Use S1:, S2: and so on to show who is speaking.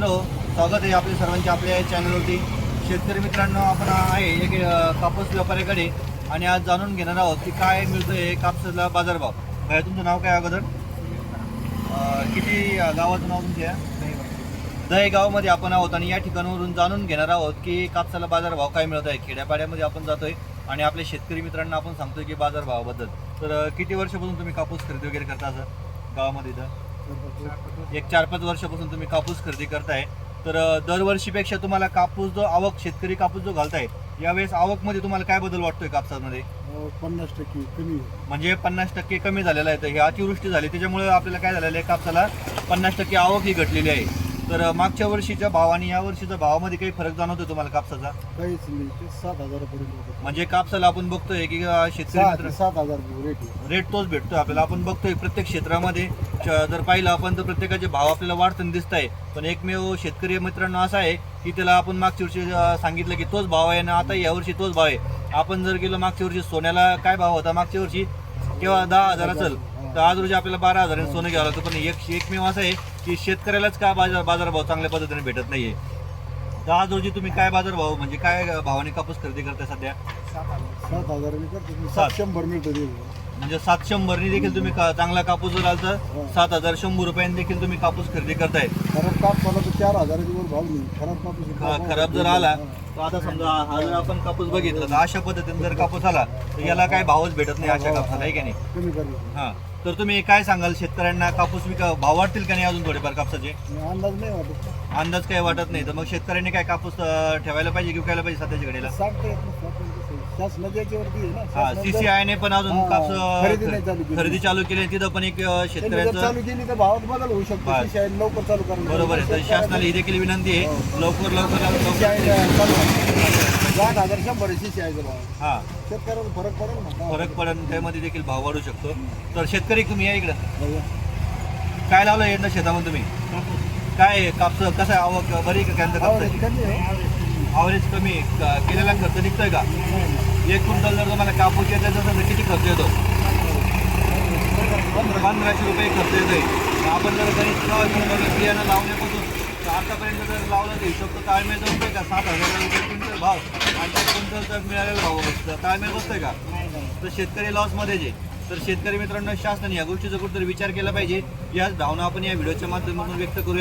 S1: मित्र हो, स्वागत आहे आपल्या सर्वांच्या आपल्या चॅनलवरती. शेतकरी मित्रांनो आपण आहे एक कापूस व्यापाऱ्याकडे आणि आज जाणून घेणार आहोत की काय मिळतंय कापसाला बाजारभाव. काय तुमचं नाव काय अगोदर? किती गावाचं नाव म्हणजे? तुमच्या दहेगावमध्ये आपण आहोत आणि या ठिकाणावरून जाणून घेणार आहोत की कापसाला बाजारभाव काय मिळत आहे खेड्यापाड्यामध्ये आपण जातोय आणि आपल्या शेतकरी मित्रांना आपण सांगतोय की बाजारभावाबद्दल. तर किती वर्षापासून तुम्ही कापूस खरेदी वगैरे करता असं? गावामध्ये इथं एक चार पाच वर्षापासून तुम्ही कापूस खरेदी करताय. तर दरवर्षीपेक्षा तुम्हाला कापूस जो आवक शेतकरी कापूस जो घालताय यावेळेस आवकमध्ये तुम्हाला काय बदल वाटतोय कापसामध्ये?
S2: पन्नास टक्के कमी.
S1: म्हणजे पन्नास टक्के कमी झालेला आहे. तर ही अतिवृष्टी झाली. त्याच्यामुळे आपल्याला काय झालेलं आहे? कापसाला पन्नास टक्के आवक ही घटलेली आहे. तर मागच्या वर्षीच्या भाव आणि या वर्षीच्या भावामध्ये काही फरक जाणवतो तुम्हाला कापसाचा?
S2: काहीच नाही. ते सात हजारापर्यंत होतं.
S1: म्हणजे कापसाला आपण बघतोय की अ, शेतकरी
S2: सहा
S1: मित्र
S2: ते सात हजार रेट आहे
S1: रेट तोच भेटतोय आपल्याला. आपण बघतोय प्रत्येक क्षेत्रामध्ये च- जर पाहिलं आपण तर प्रत्येकाचे भाव आपल्याला वाढताना दिसत आहे पण एकमेव शेतकरी मित्रांनो असा आहे की त्याला आपण मागच्या वर्षी अं, सांगितलं की तोच भाव आहे ना आता यावर्षी तोच भाव आहे. आपण जर गेलो मागच्या वर्षी सोन्याला काय भाव होता मागच्या वर्षी? केव्हा दहा हजार असेल तर आज रोजी आपल्याला बारा हजारांनी सोनं घ्यावं लागतं पण एक एकमेव असं आहे की शेतकऱ्यालाच का बाजार बाजारभाव चांगल्या पद्धतीने भेटत नाहीये? तर आज रोजी तुम्ही काय बाजारभाव म्हणजे काय भावाने कापूस खरेदी करताय सध्या?
S2: सात करतो.
S1: सात.
S2: शंभर मिळतं
S1: म्हणजे सात शंभरनी देखील तुम्ही का- चांगला कापूस जर आला तर सात हजार शंभर रुपयांनी देखील तुम्ही कापूस खरेदी करताय.
S2: खराब कापसाला तर चार हजाराच्या वर भाव नाही खराब कापूस
S1: खराब जर आला तर आता समजा हा जर आपण कापूस बघितला तर अशा पद्धतीने जर कापूस आला तर याला काय भावच भेटत नाही अशा कापसाला आहे की नाही?
S2: कमी
S1: हा. तर तुम्ही काय सांगाल? शेतकऱ्यांना कापूस विका भाव वाढतील का नाही अजून थोडेफार कापसाचे?
S2: अंदाज नाही वाटत.
S1: अंदाज काही वाटत नाही. तर मग शेतकऱ्यांनी काय कापूस अं, ठेवायला पाहिजे की विकायला पाहिजे सध्याच्या घडीला?
S2: सांगता येत नाही आपण कसं आहे. शासनाच्या याच्यावरती आहे ना.
S1: हा सीसीआयने पण अजून
S2: हा,
S1: कापूस
S2: खरेदी नाही चालू
S1: अं,
S2: केली.
S1: खरेदी चालू केली आहे. तिथं पण एक अं,
S2: त्यांनी जर
S1: शेतकऱ्यांचं
S2: चालू केली तर भावात बदल होऊ शकतो. लवकर चालू करणं
S1: बरोबर आहे. तर शासनाला ही देखील विनंती आहे.
S2: हो.
S1: लवकर लवकर लवकर.
S2: CCI चालू आठ हजार शंभर आहे
S1: हा.
S2: शेतकऱ्याला फरक पडेल ना.
S1: फरक त्यामध्ये देखील भाव वाढू शकतो. तर शेतकरी तुम्ही या इकडं. काय लावलं यंदा शेतामध्ये तुम्ही? काय? कापस? कसं आहे? आवक बरी का कांदा कापसाची. आवरेज कमी. का- केलेला खर्च निघतोय का? एक क्विंटल जर तुम्हाला कापूस येत असेल तर किती खर्च येतो? पंधराशे रुपये खर्च येतोय. आपण जर गणित लावायचं बियाणं लावण्यापासून आतापर्यंत जर लावलं तर हिशोब तर ताळमेळ जमतोय का? सात हजार रुपये क्विंटल भाव. आणि त्या क्विंटलचा मिळालेला भाव असतं. ताळमेळ बसतोय का? तर शेतकरी लॉसमध्ये आहे तर शेतकरी मित्रांनो शासनाने या गोष्टीचा कुठेतरी विचार केला पाहिजे. याच भावना आपण या व्हिडिओच्या माध्यमातून व्यक्त करूया.